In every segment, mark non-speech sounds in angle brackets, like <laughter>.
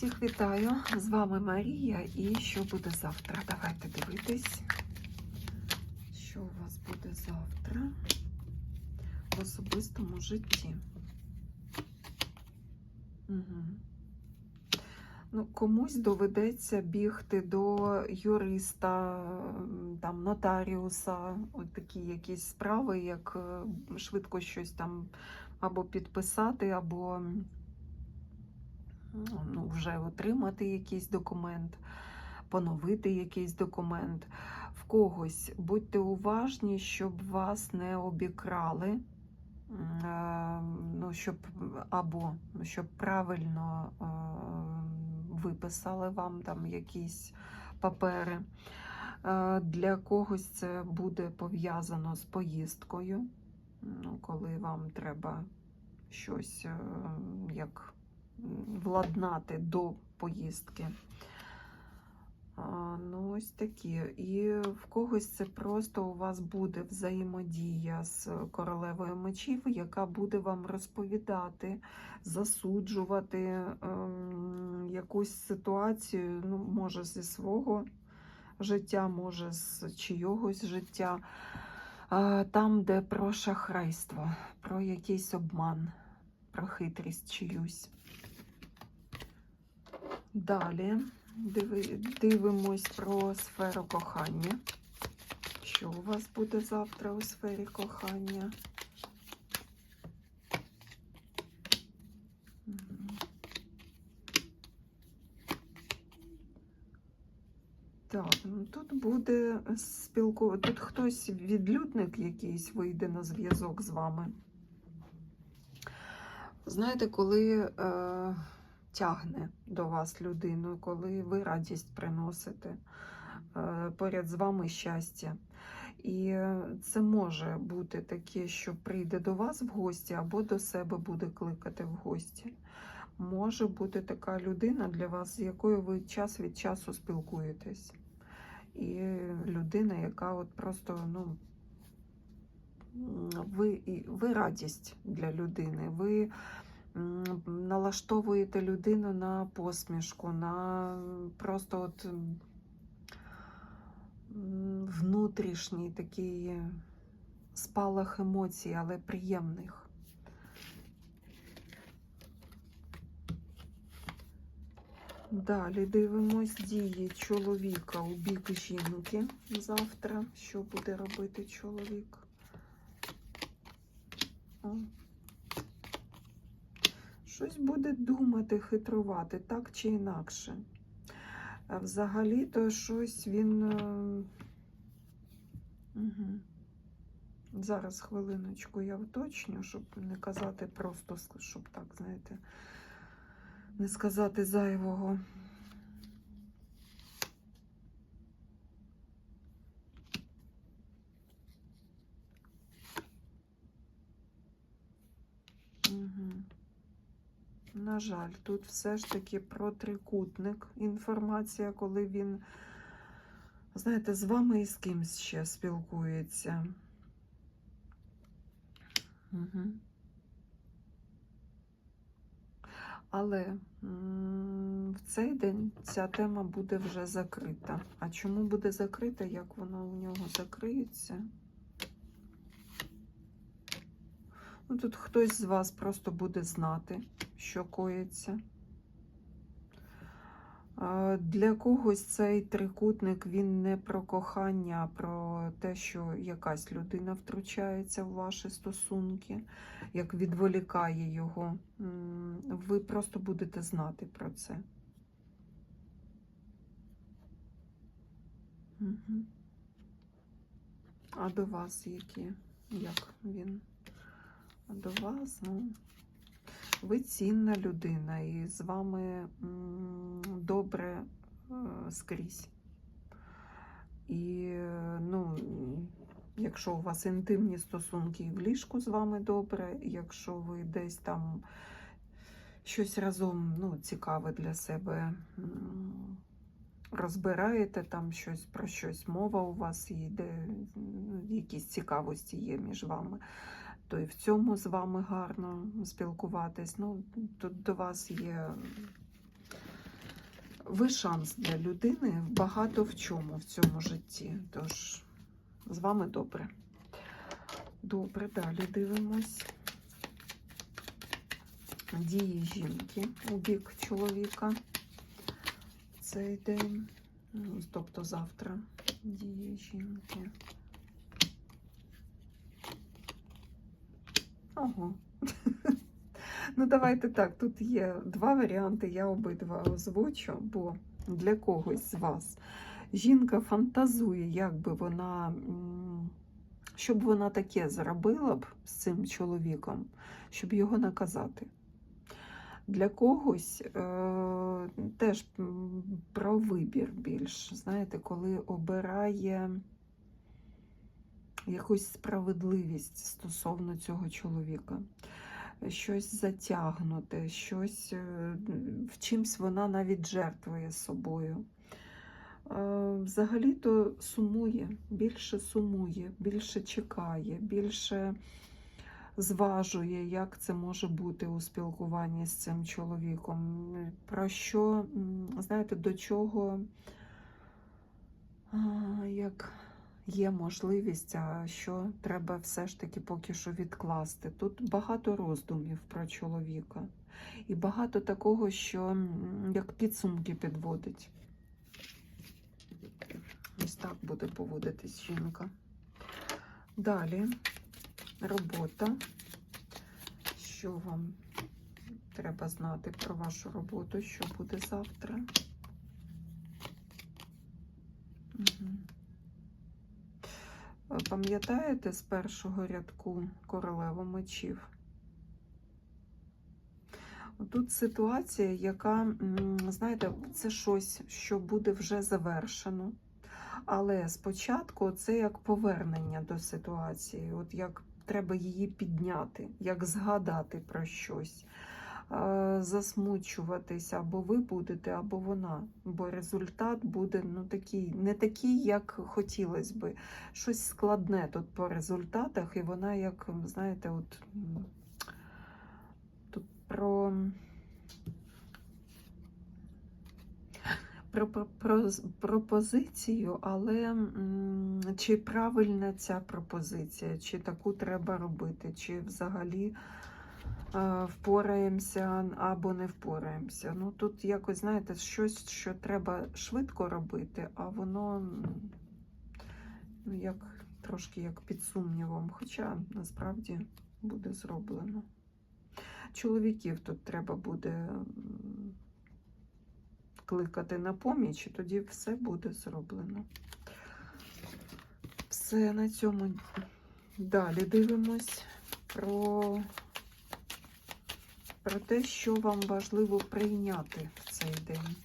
Всіх вітаю! З вами Марія. І що буде завтра? Давайте дивитись, що у вас буде завтра в особистому житті. Угу. Ну, комусь доведеться бігти до юриста, там, нотаріуса, от такі якісь справи, як е, швидко щось там або підписати, або ну, вже отримати якийсь документ, поновити якийсь документ. В когось будьте уважні, щоб вас не обікрали, е, ну, щоб, або щоб правильно е, виписали вам там якісь папери. Е, Для когось це буде пов'язано з поїздкою, ну, коли вам треба щось як владнати до поїздки. Ну, ось такі. І в когось це просто у вас буде взаємодія з королевою мечів, яка буде вам розповідати, засуджувати ем, якусь ситуацію, ну, може, зі свого життя, може, з чийогось життя. А, Там, де про шахрайство, про якийсь обман, про хитрість чиюсь. Далі дивимось про сферу кохання. Що у вас буде завтра у сфері кохання? Так, ну тут буде спілку. Тут хтось відлюдник якийсь вийде на зв'язок з вами. Знаєте, коли е, тягне до вас людину, коли ви радість приносите, е, поряд з вами щастя. І е, це може бути таке, що прийде до вас в гості або до себе буде кликати в гості. Може бути така людина для вас, з якою ви час від часу спілкуєтесь. І людина, яка от просто, ну, ви, ви радість для людини. Ви налаштовуєте людину на посмішку, на просто от внутрішній такий спалах емоцій, але приємних. Далі дивимось дії чоловіка у бік жінки завтра. Що буде робити чоловік? Щось буде думати, хитрувати, так чи інакше. Взагалі-то щось він. е, Угу. Зараз хвилиночку я уточню, щоб не казати просто, щоб так, знаєте, не сказати зайвого. Угу. На жаль, тут все ж таки про трикутник інформація, коли він, знаєте, з вами і з кимсь ще спілкується. Угу. Але в цей день ця тема буде вже закрита. А чому буде закрита, як воно у нього закриється? Ну, тут хтось з вас просто буде знати, що коїться. Для когось цей трикутник він не про кохання, а про те, що якась людина втручається в ваші стосунки, як відволікає його. Ви просто будете знати про це. Мгм. А до вас які? Як він? А до вас, ну, ви цінна людина, і з вами добре е, скрізь. І, ну, якщо у вас інтимні стосунки і в ліжку з вами добре, якщо ви десь там щось разом ну, цікаве для себе розбираєте, там щось про щось мова у вас йде, якісь цікавості є між вами то і в цьому з вами гарно спілкуватись. Ну, тут до вас є ви шанс для людини багато в чому в цьому житті. Тож з вами добре. Добре, далі дивимось. Дії жінки у бік чоловіка цей день, тобто завтра. Дії жінки. Ого. <laughs> Ну, давайте так. Тут є два варіанти, я обидва озвучу, бо для когось з вас жінка фантазує, як би вона, щоб вона таке зробила б з цим чоловіком, щоб його наказати. Для когось е, теж про вибір більш, знаєте, коли обирає якусь справедливість стосовно цього чоловіка щось затягнуте, щось е, в чимсь вона навіть жертвує собою. Е, Взагалі-то сумує, більше сумує, більше чекає, більше зважує, як це може бути у спілкуванні з цим чоловіком. Про що, знаєте, до чого як є можливість, а що треба все ж таки поки що відкласти. Тут багато роздумів про чоловіка. І багато такого, що як підсумки підводить. Ось так буде поводитись жінка. Далі робота. Що вам треба знати про вашу роботу, що буде завтра? Угу. Пам'ятаєте з першого рядку королеву мечів? Тут ситуація, яка, знаєте, це щось, що буде вже завершено. Але спочатку це як повернення до ситуації, от як треба її підняти, як згадати про щось, е, засмучуватись, або ви будете, або вона. Бо результат буде ну, такий, не такий, як хотілося би. Щось складне тут по результатах, і вона, як, знаєте, от тут про. Про, про, про пропозицію, але чи правильна ця пропозиція, чи таку треба робити, чи взагалі впораємося або не впораємося. Ну тут якось, знаєте, щось, що треба швидко робити, а воно ну, як, трошки як під сумнівом, хоча насправді буде зроблено. Чоловіків тут треба буде. кликати на поміч, і тоді все буде зроблено. Все на цьому далі дивимось про, про те, що вам важливо прийняти в цей день.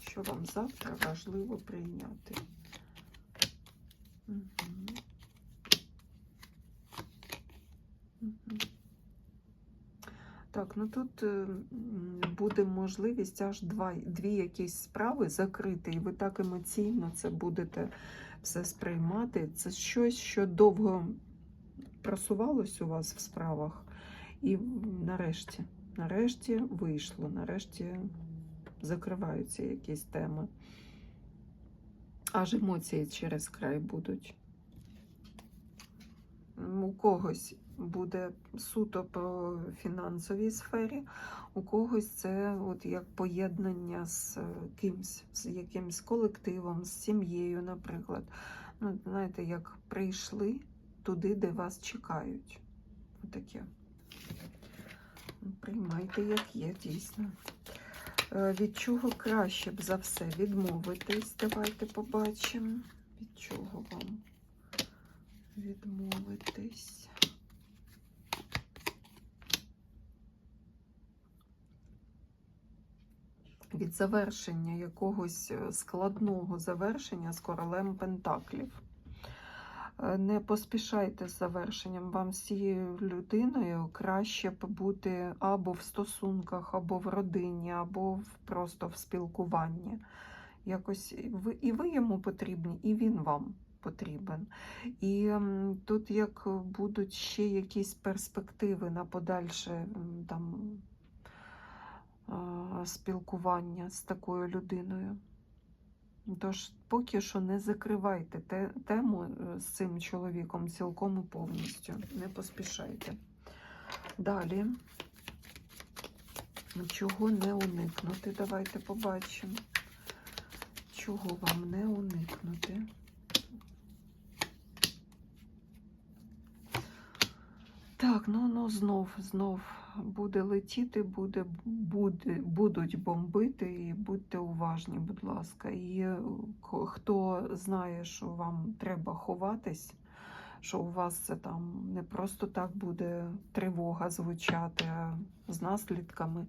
Що вам завтра важливо прийняти. Так, ну тут е, буде можливість аж два, дві якісь справи закрити, і ви так емоційно це будете все сприймати. Це щось, що довго просувалось у вас в справах, і нарешті, нарешті вийшло, нарешті закриваються якісь теми. Аж емоції через край будуть. У когось буде суто по фінансовій сфері, у когось це от як поєднання з е, кимсь, з якимсь колективом, з сім'єю, наприклад. Ну, знаєте, як прийшли туди, де вас чекають. Отаке. Приймайте, як є, дійсно. Е, Від чого краще б за все відмовитись? Давайте побачимо. Від чого вам відмовитись? від завершення якогось е, складного завершення з королем Пентаклів. Е, Не поспішайте з завершенням. Вам з цією людиною краще бути або в стосунках, або в родині, або просто в спілкуванні. Якось ви, і ви йому потрібні, і він вам потрібен. І тут як будуть ще якісь перспективи на подальше там спілкування з такою людиною. Тож поки що не закривайте те, тему е, з цим чоловіком цілком і повністю. Не поспішайте. Далі. Чого не уникнути? Давайте побачимо. Чого вам не уникнути? Так, ну ну знов, знов буде летіти, буде, буде, будуть бомбити, і будьте уважні, будь ласка. І е, хто знає, що вам треба ховатись, що у вас це там не просто так буде тривога звучати, а з наслідками,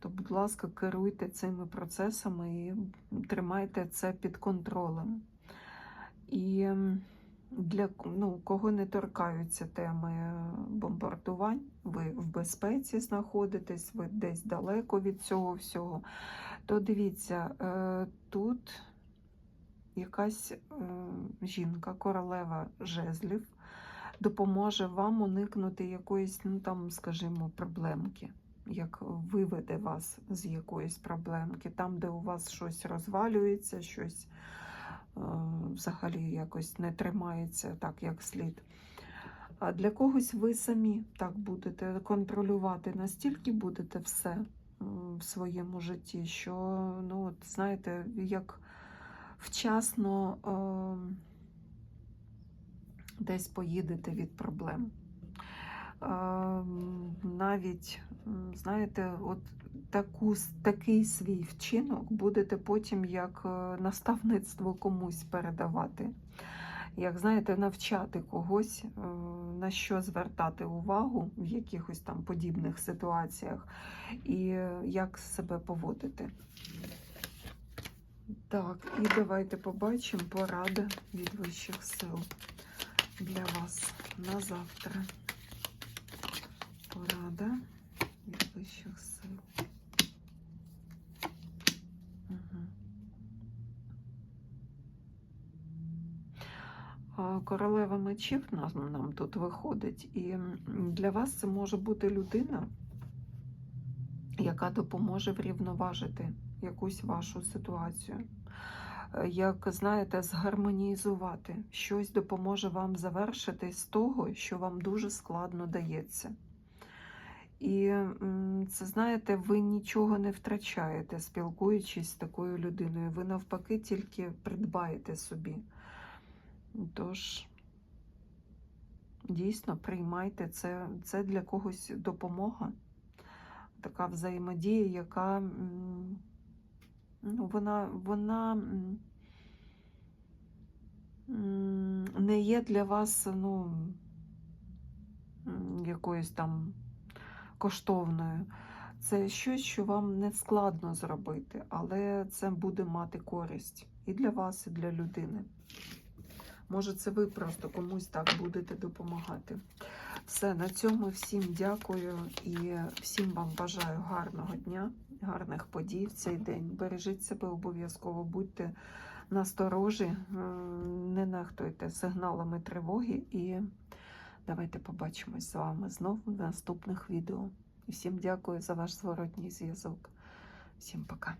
то, будь ласка, керуйте цими процесами і тримайте це під контролем. І для ну, кого не торкаються теми е, бомбардувань, ви в безпеці знаходитесь, ви десь далеко від цього всього, то дивіться, е, тут якась е, жінка, королева жезлів, допоможе вам уникнути якоїсь, ну там, скажімо, проблемки. Як виведе вас з якоїсь проблемки, там, де у вас щось розвалюється, щось взагалі якось не тримається так, як слід. А для когось ви самі так будете контролювати, настільки будете все в своєму житті, що, ну, от, знаєте, як вчасно е, десь поїдете від проблем. Навіть, знаєте, от таку, такий свій вчинок будете потім як е, наставництво комусь передавати. Як знаєте, навчати когось, е, на що звертати увагу в якихось там подібних ситуаціях, і е, як себе поводити. Так, і давайте побачимо порада від вищих сил для вас на завтра. Порада від вищих сил. Королева мечів нам, нам тут виходить, і для вас це може бути людина, яка допоможе врівноважити якусь вашу ситуацію. Е, Як знаєте, згармонізувати щось допоможе вам завершити з того, що вам дуже складно дається. І це знаєте, ви нічого не втрачаєте, спілкуючись з такою людиною. Ви навпаки тільки придбаєте собі. Тож, дійсно, приймайте це, це для когось допомога, така взаємодія, яка ну, вона, вона не є для вас ну, якоюсь там коштовною. Це щось, що вам не складно зробити, але це буде мати користь і для вас, і для людини. Може, це ви просто комусь так будете допомагати. Все, на цьому всім дякую і всім вам бажаю гарного дня, гарних подій в цей день. Бережіть себе обов'язково, будьте насторожі, не нехтуйте сигналами тривоги і давайте побачимось з вами знову в наступних відео. І всім дякую за ваш зворотній зв'язок. Всім пока.